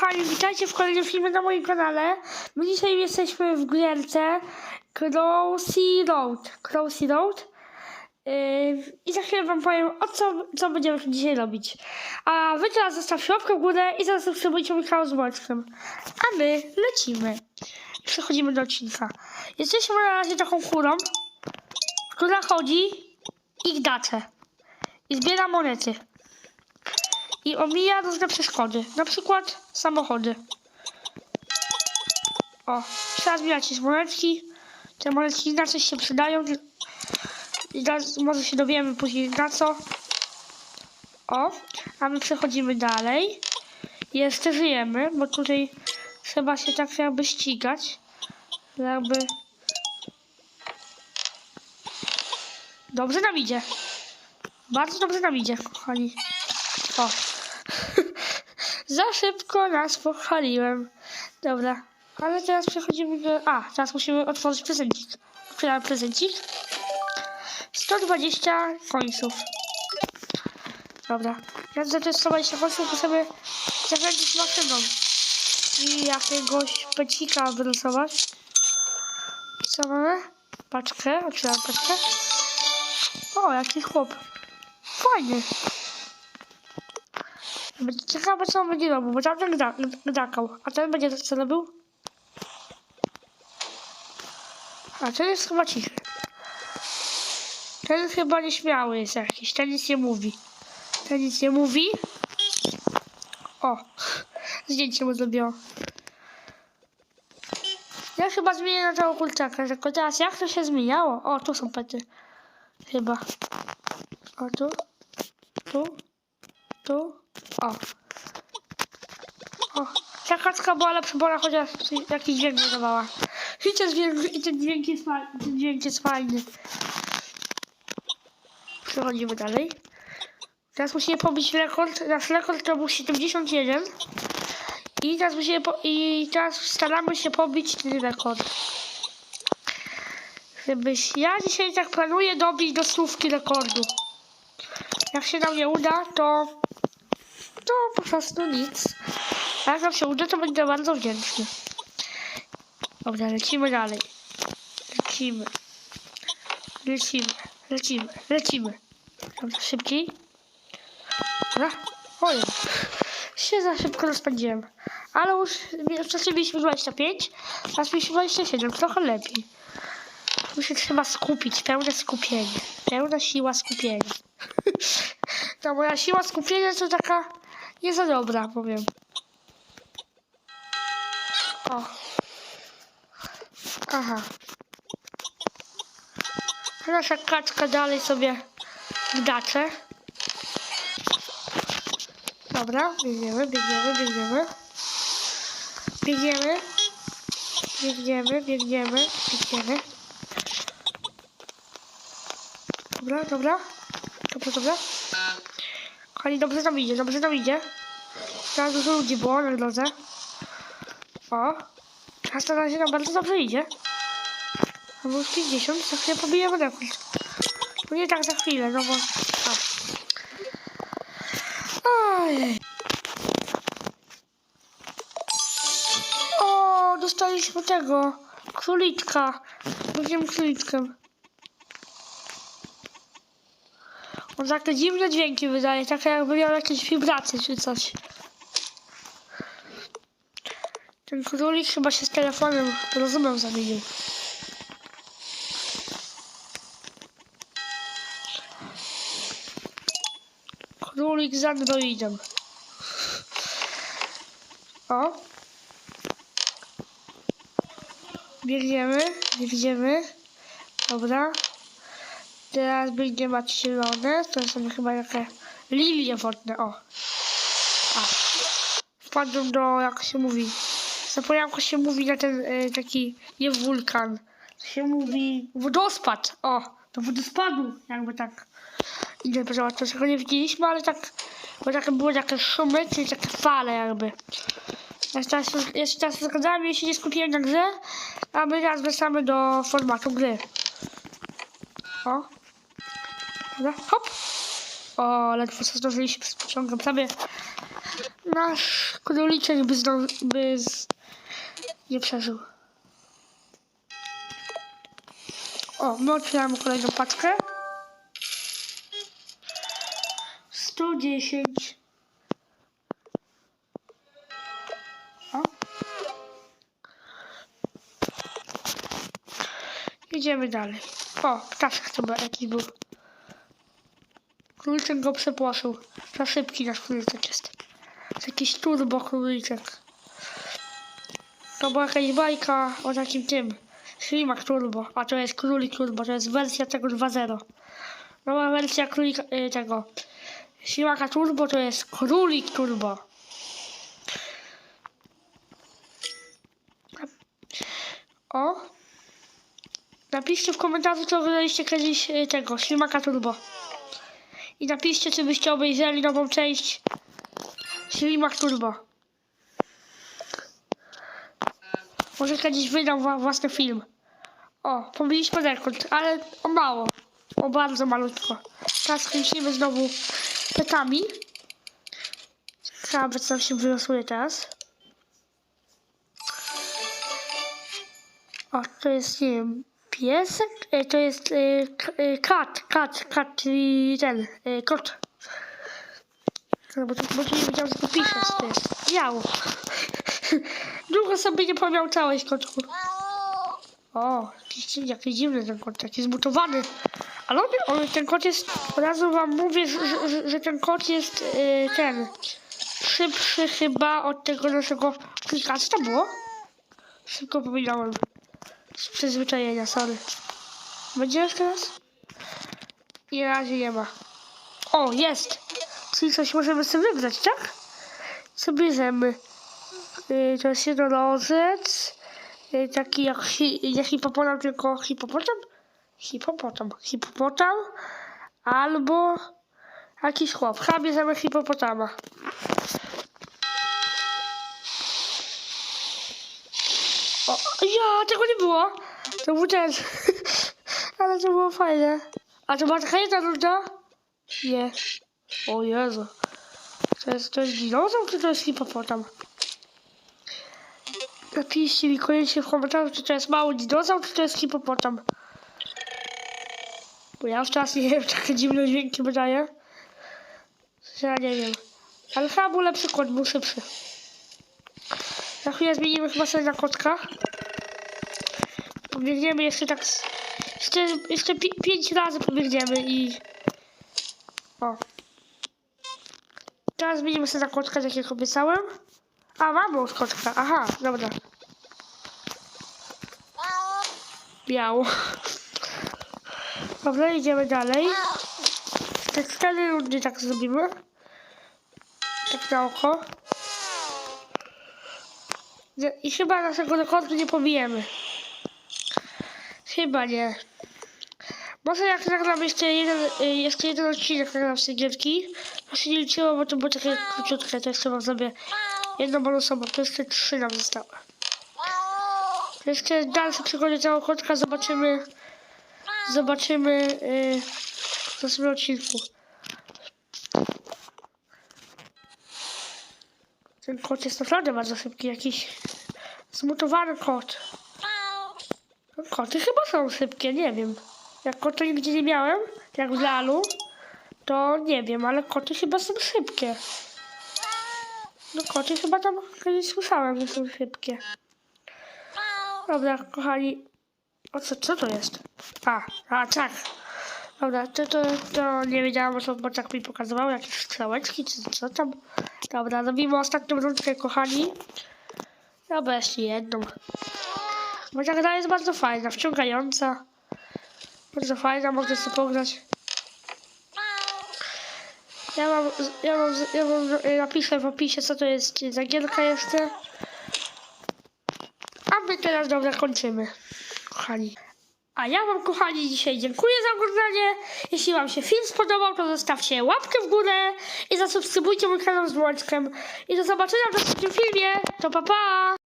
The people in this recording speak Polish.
Kochani, witajcie w kolejnym filmie na moim kanale. My dzisiaj jesteśmy w gierce Crossy Road. Crossy Road. Yy, I za chwilę wam powiem, o co, co będziemy dzisiaj robić. A wy teraz zostawcie łapkę w górę i zasubskrybujcie mój kanał z Wojtkiem. A my lecimy. Przechodzimy do odcinka. Jesteśmy na razie taką kurą, która chodzi i gdacze. I zbiera monety i omija różne przeszkody, na przykład samochody. O, trzeba zbierać jakieś monetki. Te monetki na coś się przydają. I może się dowiemy później na co. O, a my przechodzimy dalej. Jeszcze żyjemy, bo tutaj trzeba się tak jakby ścigać. Jakby... Dobrze nam idzie. Bardzo dobrze nam idzie, kochani. O. Za szybko nas pochwaliłem. Dobra. Ale teraz przechodzimy do... A, teraz musimy otworzyć prezencik. Otwieramy prezencik. 120 końców. Dobra. Ja za te 120 końców to sobie zakręcić maszyną. I jakiegoś pecika wylosować. Co mamy? Paczkę. Otwieram paczkę. O, jaki chłop. Fajny. Ciekawe, co on będzie robił, bo tamten gda, gdakał. A ten będzie co robił? A ten jest chyba cichy. Ten chyba nieśmiały jest jakiś, ten nic nie mówi. Ten nic nie mówi. O, zdjęcie mu zrobiło. Ja chyba zmienię na tego kurczaka, tylko teraz jak to się zmieniało? O, tu są pety. Chyba. O, tu. Tu. Tu. O. O. Ta kaczka była lepsza, bo ona chociaż jakiś dźwięk wydawała. I ten dźwięk, i ten dźwięk jest fajny. Ten dźwięk jest fajny. Przechodzimy dalej. Teraz musimy pobić rekord. Nasz rekord to był 71. I teraz musimy po, i teraz staramy się pobić ten rekord. Żebyś ja dzisiaj tak planuję dobić do stówki rekordu. Jak się nam nie uda, to to po prostu nic. A jak nam się uda, to będę bardzo wdzięczny. Dobra, lecimy dalej. Lecimy. Lecimy, lecimy, lecimy. Dobra, szybciej. Dobra. Ojej. Się za szybko rozpędziłem. Ale już wcześniej mieliśmy 25, teraz mieliśmy 27, trochę lepiej. Tu się trzeba skupić, pełne skupienie. Pełna siła skupienia. Ta moja siła skupienia to taka nie za dobra, powiem. O. Aha. Nasza kaczka dalej sobie gdacze. Dobra, biegniemy, biegniemy, biegniemy. Biegniemy. Biegniemy, biegniemy, biegniemy. Dobra, dobra. Dobra, dobra. Kochani, dobrze nam idzie, dobrze nam idzie. Teraz dużo ludzi było na drodze. O. Teraz na razie bardzo dobrze idzie. A już 50, za chwilę pobijemy rekord. No nie tak za chwilę, no bo... A. Ojej. O, dostaliśmy tego. Króliczka. Będziemy króliczkiem. On takie dziwne dźwięki wydaje, takie jakby miał jakieś wibracje czy coś. Ten królik chyba się z telefonem rozumem zamienił. Królik z androidem. O. Biegniemy, biegniemy. Dobra. Teraz będzie mać zielone. To są chyba jakieś lilie wodne. O. A. Wpadłem do, jak się mówi. Zapomniałam, jak się mówi na ten e, taki, nie wulkan. To się mówi wodospad. O, do wodospadu, jakby tak. Idę zobaczyć, to czego nie widzieliśmy, ale tak, bo takie były takie szumy, czyli takie fale jakby. Ja się teraz, ja się teraz zgadzałem, jeśli nie skupiłem na grze, a my teraz wracamy do formatu gry. O. Dobra, hop. O, ledwo co zdążyliśmy pociągiem. Prawie, nasz króliczek by, zdążył, by z... nie przeżył. O, my otwieramy kolejną paczkę. 110. O. Idziemy dalej. O, ptaszek chyba jakiś był. Króliczek go przepłoszył. Za szybki nasz króliczek jest. To jakiś turbo króliczek. To była jakaś bajka o takim tym. Ślimak turbo, a to jest królik turbo, to jest wersja tego 2.0. Nowa wersja królika, y, tego. Ślimaka turbo to jest królik turbo. O. Napiszcie w komentarzu, czy oglądaliście kiedyś y, tego, Ślimaka Turbo. I napiszcie, czy byście obejrzeli nową część Ślimak Turbo. Może kiedyś wydam wła- własny film. O, pomyliśmy rekord, ale o mało. O bardzo malutko. Teraz kręcimy znowu petami. Ciekawe, co się wylosuje teraz. O, to jest, nie wiem, piesek? To jest e, k- e, kat, kat, kat, czyli ten, e, kot. No, bo, bo tu nie wiedziałem, co pisze, co to jest. Miał. Długo sobie nie pamiętałeś, kotku. O, jakiś, jakiś dziwny ten kot, taki zmutowany. Ale on, on, ten kot jest, od razu wam mówię, że, że, że, ten kot jest ten, szybszy chyba od tego naszego klika. Co to było? Szybko powiedziałem. Z przyzwyczajenia, sorry. Będziesz teraz? I na razie nie ma. O, jest! Czyli coś możemy sobie wybrać, tak? Co bierzemy? Yy, to jest jednorożec. Yy, taki jak, hi, nie hipopotam, tylko hipopotam? Hipopotam. Hipopotam. Albo jakiś chłop. Chyba bierzemy hipopotama. O, ja, tego nie było. To był ten. Ale to było fajne. A to była taka jedna runda? Nie. O Jezu. To jest, to jest dinozaur, czy to jest hipopotam? Napiszcie mi koniecznie w komentarzu, czy to jest mały dinozaur, czy to jest hipopotam. Bo ja już teraz nie wiem, takie dziwne dźwięki wydaje. Ja nie wiem. Ale chyba był lepszy kot, był szybszy. Za chwilę zmienimy chyba sobie na kotka. Pobiegniemy jeszcze tak... Jeszcze, jeszcze pi pięć razy pobiegniemy i... O. Teraz zmienimy sobie na kotka, tak jak obiecałem. A, mamy już kotka. Aha, dobra. Biał. Dobra, idziemy dalej. Te cztery rundy tak zrobimy. Tak na oko. I chyba naszego rekordu nie pobijemy. Chyba nie. Może jak nagram jeszcze jeden, y, jeszcze jeden odcinek nagram z tej gierki. To się nie liczyło, bo to było takie króciutkie. To jeszcze mam sobie jedną bonusową. To jeszcze trzy nam zostały. Jeszcze dalsze przygody całego kotka zobaczymy. Zobaczymy yy, w następnym odcinku. Ten kot jest naprawdę bardzo szybki. Jakiś zmutowany kot. Koty chyba są szybkie, nie wiem. Jak kota nigdzie nie miałem, jak w lalu, to nie wiem, ale koty chyba są szybkie. No koty chyba tam kiedyś słyszałem, że są szybkie. Dobra, kochani. O co, co to jest? A, a tak. Dobra, to, to, to nie wiedziałam, co bo tak mi pokazywało, jakieś strzałeczki, czy co tam. Dobra, robimy ostatnią rundkę, kochani. Dobra, jeszcze jedną. Bo ta gra jest bardzo fajna, wciągająca. Bardzo fajna, mogę sobie pograć. Ja mam, ja mam, ja mam, napiszę w opisie, co to jest za gierka jeszcze. A my teraz dobra kończymy, kochani. A ja wam, kochani, dzisiaj dziękuję za oglądanie. Jeśli wam się film spodobał, to zostawcie łapkę w górę i zasubskrybujcie mój kanał z dzwoneczkiem. I do zobaczenia w następnym filmie. To pa pa!